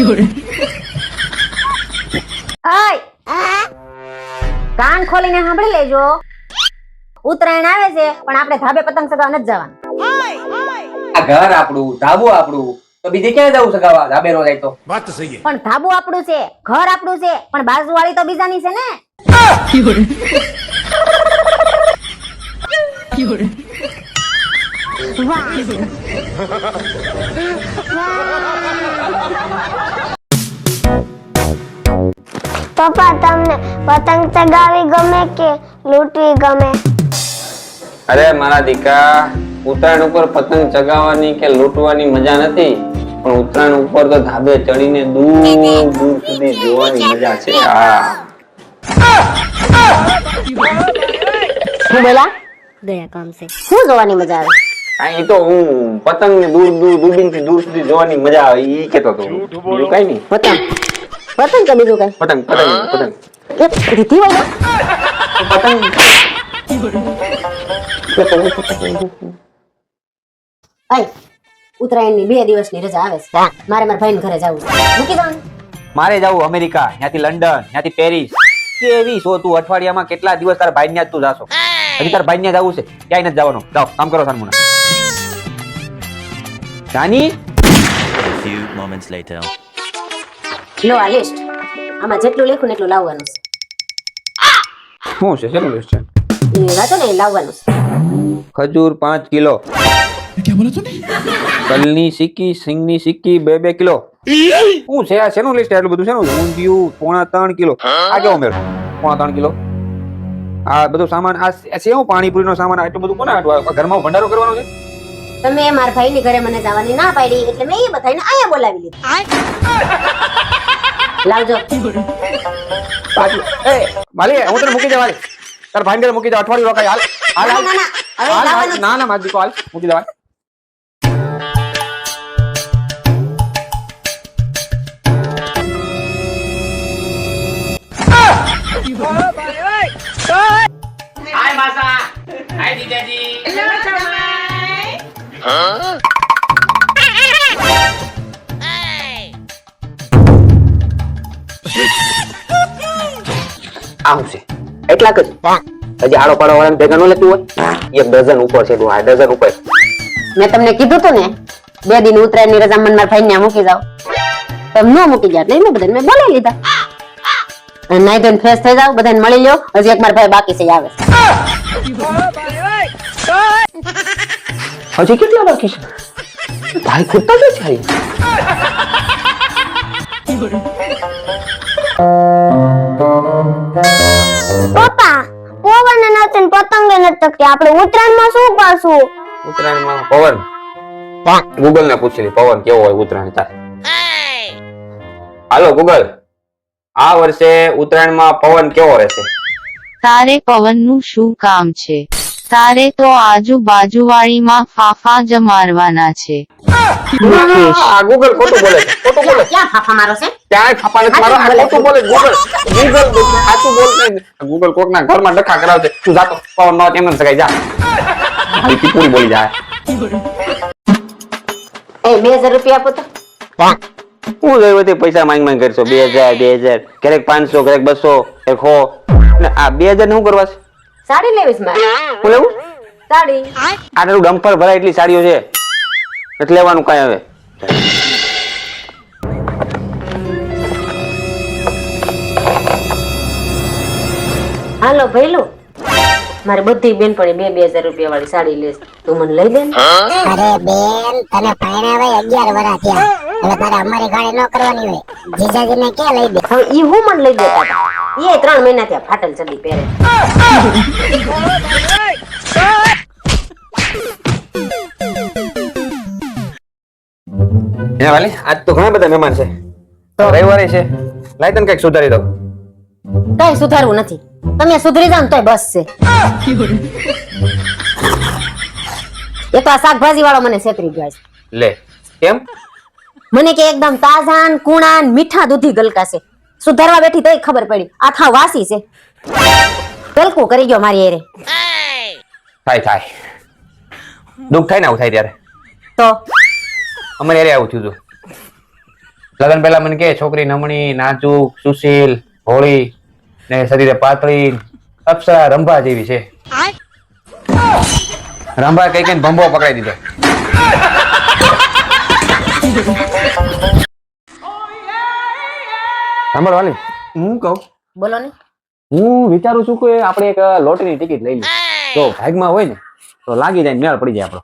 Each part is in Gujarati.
ઓય કાન ખોલીને સાંભળી લેજો. ઉત્તરાયણ આવે છે પણ આપણે ધાબે પતંગ સગાવા નથી જવાનું. આ ઘર આપણું ધાબુ આપણું. તો બીજે ક્યાં જવું સગાવા ધાબે નો જાય તો. વાત તો સહી પણ ધાબુ આપણું છે ઘર આપણું છે પણ બાજુવાળી તો બીજાની છે ને? પપ્પા તમને પતંગ ચગાવી ગમે કે લૂંટવી ગમે? અરે મારા દીકરા ઉત્તરાયણ ઉપર પતંગ ચગાવવાની કે લૂંટવાની મજા નથી પણ ઉત્તરાયણ ઉપર તો ધાબે ચડીને દૂર દૂર સુધી જોવાની મજા છે. હા. શું બોલા? દયા કામ છે. શું જોવાની મજા આવે? અહીં તો હું પતંગ ને દૂર દૂર દૂરબીનથી દૂર સુધી જોવાની મજા આવે ઈ કેતો તો બીજું કઈ નહીં. પતંગ. પતંગ કે બીજું કઈ? પતંગ પતંગ પતંગ. એક રીતિ વાળો પતંગ. આય ઉત્તરાયણની બે દિવસની રજા આવે છે. મારે મારા ભાઈ ઘરે જવું મૂકી દઉં મારે જવું અમેરિકા ત્યાંથી લંડન ત્યાંથી પેરિસ. કેવી શો તું અઠવાડિયામાં કેટલા દિવસ તારા ભાઈ ત્યાં જ તું જાશો? હજી તારા ભાઈ ત્યાં જવું છે ક્યાંય નથી જવાનું. જાઓ કામ કરો સાનમુના. A few moments later. લો આ લિસ્ટ આમાં જેટલું લખ્યું ને એટલું લાવવાનું શું છે શેનું list છે છે એ વાંચો ને એ લાવવાનું છે ખજૂર પાંચ કિલો. તલની સિક્કી સિંગની સિક્કી બે બે કિલો. શું છે આ શેનું લિસ્ટ એટલું બધું શેનું? છે? ઊંધિયું પોણા ત્રણ કિલો. આ કેવો મેળ? પોણા ત્રણ કિલો. આ બધું સામાન આ સેવ પાણીપુરીનો સામાન આટલું બધું કોને આટલું? આ ઘરમાં ભંડારો કરવાનો છે? તમે મારા ભાઈની ઘરે મને જવાની ના પાડી એટલે મેં એ બધાને અહીંયા બોલાવી લીધી. લાવજો. પાછું એ માલી હું તને મૂકી દેવાની તાર તારા ભાઈ ઘરે મૂકી દે અઠવાડિયું રોકાય. હાલ હાલ હાલ. ના, ના, હવે હાલ, હાલ. લાવવાનું જ. હાય ના મારી દીકરો છે. એટલા જ. હજી આડો પાડો વાળા ભેગા ન લેતું હોય. એક ડઝન ઉપર છે આ ડઝન ઉપર. મેં તમને કીધું તું ને બે દિન ઉતરાયણની રજા મને મારા ભાઈ ને મૂકી જાઓ. તમે ન મૂકી ગયા એટલે એને બધાને મેં બોલાવી લીધા. નાઈ ધોઈને ફ્રેશ થઈ જાવ બધાને મળી લ્યો. હજી એક મારા ભાઈ બાકી છે આવે. હજી કેટલા બાકી છે? ભાઈ ખૂટતા જ છે પપ્પા પવન નથી પતંગ નથી તકતી આપણે ઉત્તરાયણમાં શું કરશું? ઉત્તરાયણમાં પવન. ગૂગલ ને પૂછી લે પવન કેવો હોય ઉત્તરાયણ તારે? Hello Google. આ વર્ષે ઉત્તરાયણમાં પવન કેવો રહેશે? તારે પવનનું શું કામ છે? તારે તો આજુબાજુવાળીમાં ફાફા જ મારવાના છે. આ ગૂગલ ખોટું બોલે ખોટું બોલે ક્યાં ફાફા મારો છે? ક્યાંય ફાફા નથી મારો આ ખોટું બોલે ગૂગલ ગૂગલ સાચું બોલશે ગૂગલ કોકના ઘરમાં ડખા કરાવશે તું જાતો પવન નો એમ સગાઈ જા. મારી ટીપુડી બોલી જાય. એ બે હજાર રૂપિયા આપો તો. હું તે પૈસા માંગ માંગ કરશો? બે હજાર બે હજાર. ક્યારેક પાંચસો ક્યારેક બસો ક્યારેક હો આ બે હજાર ને શું કરવા છે? સાડી લેવીશ મારે. હું લેવું? સાડી. આટલું ડમ્પર ભરાય એટલી સાડીઓ છે. એટલે લેવાનું કાંઈ હવે. હાલો ભૈલું મારે બધી બેનપણી બે બે હજાર રૂપિયા વાળી સાડી લેસ તું મને લઈ દે ને. અરે બેન તને પરણાવે અગિયાર વર્ષ થયા. એટલે તારે અમારી ગાડી ન કરવાની હોય. જીજાજીને ક્યાં લઈ દે? હવે ઈ હું મને લઈ દેતા એ ત્રણ મહિના થયા ફાટલ ચડી પહેરે. હે વાલી આજ તો ઘણા બધા મહેમાન છે. રવિવારે છે. લાઈ તને કંઈક સુધારી દો કઈ સુધારવું નથી. તમે સુધરી જાવ તોય બસ છે. એ તો આ શાકભાજી વાળો મને છેતરી ગયા છે. લે કેમ મને કે એકદમ તાજા ને કુણા ને મીઠા દૂધી ગલકા છે સુધારવા બેઠી તોય ખબર પડી. આખા વાસી છે. ગલકું કરી ગયો મારી એરે થાય થાય. દુઃખ થાય ને આવું થાય ત્યારે. તો? અમારે એરે આવું થયું હતું. લગન પહેલા મને કે છોકરી નમણી નાજુક સુશીલ હોળી ને શરીરે પાતળી અપ્સરા રંભા જેવી છે. રંભા કઈ કઈ ભંભો પકડાઈ દીધો. સાંભળ વાલી હું કહું? બોલો ને. હું વિચારું છું કે આપણે એક લોટરીની ટિકિટ લઈ લઈએ. તો ભાગમાં હોય ને તો લાગી જાય મેળ પડી જાય આપણો.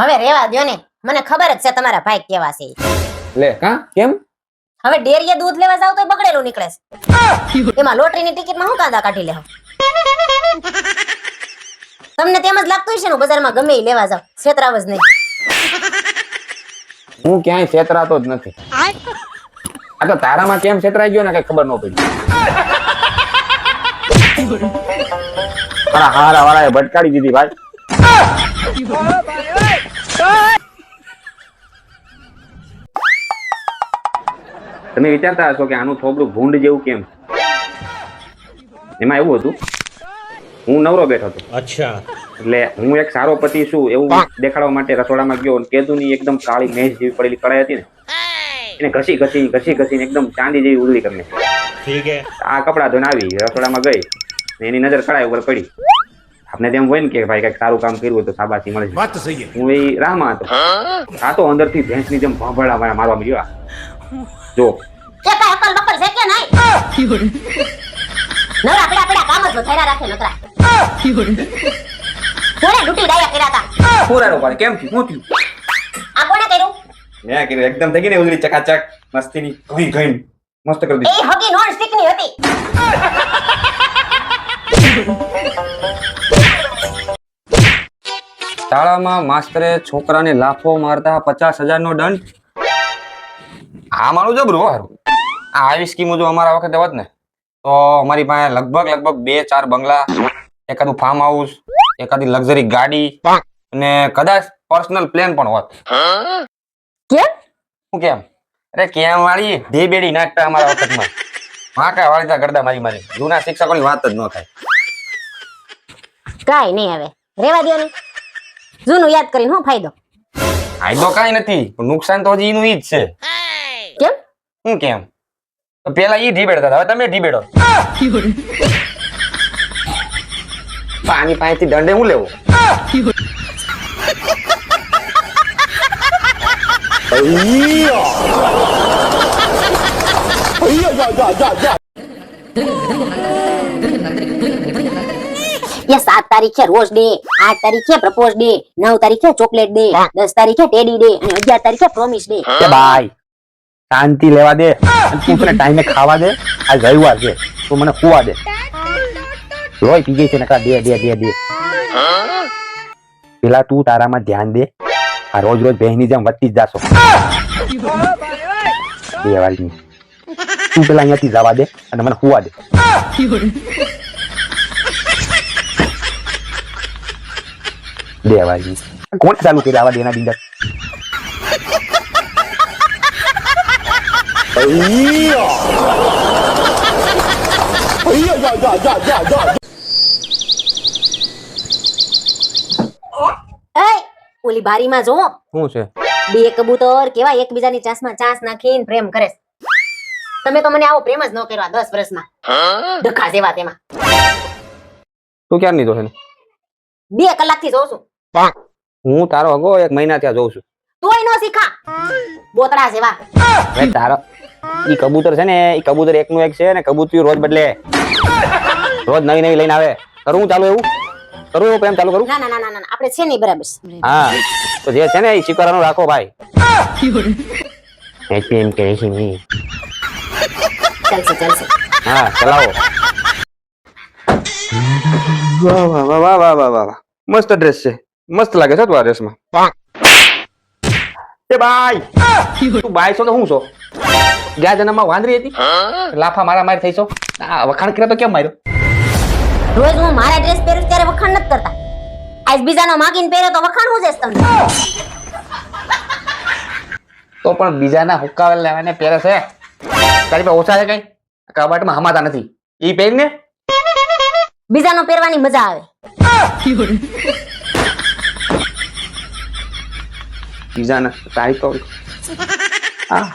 હવે રેવા દો ને. મને ખબર જ છે તમારા ભાઈ કેવા છે. લે કા? કેમ? હવે ડેરીએ દૂધ લેવા જાવ તો બગડેલું નીકળે છે. એમાં લોટરીની ટિકિટમાં હું કાંદા કાઢી લેવા તમને તેમ જ લાગતું હશે ને બજારમાં ગમે એ લેવા જાવ છેતરાવ જ નહીં. હું ક્યાંય છેતરાતો જ નથી. આ તો તારામાં કેમ છેતરાઈ ગયો ને કઈ ખબર ન પડી. તારા હારા વાળાએ ભટકાડી દીધી ભાઈ. તમે વિચારતા હશો કે આનું થોબડું ભૂંડ જેવું કેમ? એમાં એવું હતું હું નવરો બેઠો હતો. અચ્છા. એટલે હું એક સારો પતિ છું એવું દેખાડવા માટે રસોડામાં ગયો કેતુની કેદુની એકદમ કાળી મેજ જેવી પડેલી કડાઈ હતી ને એને ઘસી ઘસી ઘસી ઘસીને એકદમ ચાંદી જેવી ઉલડી કરી નાખી. ઠીક હે. આ કપડાં ધોઈને આવી રસોડામાં ગઈ. ને એની નજર કડાઈ ઉપર પડી. આપણે તેમ હોય ને કે ભાઈ કંઈક સારું કામ કર્યું તો શાબાશી મળે વાત સહી હું. એ રાહમાં હતો. આ તો અંદરથી ભેંસની જેમ ભાંભળા મારા મારવા મળ્યો જો. કે કાંઈ અકલ બકલ છે કે નહીં? નવરા પડા પડા કામ જ વધાર્યા રાખે નકરા. કોણે લૂંટી ડાયા કર્યા હતા ફોરારો પાડે. કેમ થયું? શું થયું? મેં કીધું એકદમ થઈ ગઈ ને ઉંગલી ચકાચક મસ્તીની ઘણી ઘણી મસ્ત કરી દીધી. એ હકી નોન સ્ટિકની હતી. શાળામાં માસ્તરે છોકરાને લાફો મારતા પચાસ હજારનો દંડ? આ મારું જબરું હારું. આ આવી સ્કીમો જો અમારા વખતે હોત ને તો અમારી પાસે લગભગ લગભગ બે ચાર બંગલા એકાદું ફાર્મ હાઉસ એકાદી લક્ઝરી ગાડી અને કદાચ પર્સનલ પ્લેન પણ હોત. કેમ? અરે કેમ વાળી ઢી બેડી નાખતા અમારા વખતમાં. માકા વાળી ગરદા મારી મારી. જૂના શિક્ષકોની વાત જ ન થાય. કાઈ નહીં હવે. રેવા દો ને. જૂનું યાદ કરીને શું ફાયદો. ફાયદો કાઈ નથી પણ નુકસાન તો હજી એનું ઈ જ છે. કેમ? હું કેમ? તો પેલા ઈ ઢીબેડતા હવે તમે ઢીબેડો. પાણી પાસેથી દંડે હું લેવો? એ સાત તારીખે રોજ ડે આઠ તારીખે પ્રપોઝ ડે નવ તારીખે ચોકલેટ ડે દસ તારીખે ટેડી ડે અને અગિયાર તારીખે પ્રોમિસ ડે. કે ભાઈ શાંતિ લેવા દે. અને તું મને ટાઈમે ખાવા દે. આ રવિવાર છે. તું મને ખુવા દે. લોહી પી ગઈ છે નકા દે દે દે દે. પેલા તું તારામાં ધ્યાન દે. આ રોજ રોજ બહેની જેમ વધતી જ જાશો. વાળી તું પેલા અહીંયાથી જવા દે અને મને ખુવા દે. વાળી કોણ ચાલુ કરી આવા દેના ડિંડર એય ઓલી બારીમાં જોવો. શું છે? બે કબૂતર કેવા એકબીજાની ચાસમાં ચાસ નાખીને પ્રેમ કરે તમે તો મને આવો પ્રેમ જ ન કર્યો દસ વર્ષમાં. ડખા જેવા તેમાં. તું ક્યારની જોશે? બે કલાકથી જોઉં છું. હું તારો અગો એક મહિના ત્યાં જોઉં છું. તોય નો શીખા. બોતડા જેવા. તારો ઈ કબૂતર છે ને ઈ કબૂતર એકનું એક છે ને કબૂતર રોજ બદલે. રોજ નવી નવી લઈને આવે. કરું ચાલુ એવું? કરું પ્રેમ ચાલુ કરું? ના ના ના ના આપણે છે નહીં બરાબર હા તો જે છે ને એ શિકારાનું રાખો ભાઈ. એચપી એમ કે છે મી ચાલશે ચાલશે. હા ચલાવો. વાહ વાહ વાહ વાહ વાહ વાહ વાહ. મસ્ત ડ્રેસ છે. મસ્ત લાગે છે તું આ ડ્રેસમાં એ ભાઈ તું ભાઈ છો તો હું છો? ગયા જન્મમાં વાંદરી હતી? લાફા મારા મારી થઈ છો? વખાણ કર્યા તો કેમ માર્યો? રોજ હું મારા ડ્રેસ પહેરું વખાણ નથી કરતા. આજ બીજાનો માગીને પહેરો તો વખાણ હું જઈશ તમને. તો પણ બીજાના હુક્કાવેલ લેવાને પહેરે છે? તારી પાસે ઓછા છે કઈ? કબાટમાં હમાતા નથી. ઈ પહેરીને બીજાનો પહેરવાની મજા આવે. બીજાના તારી તો આ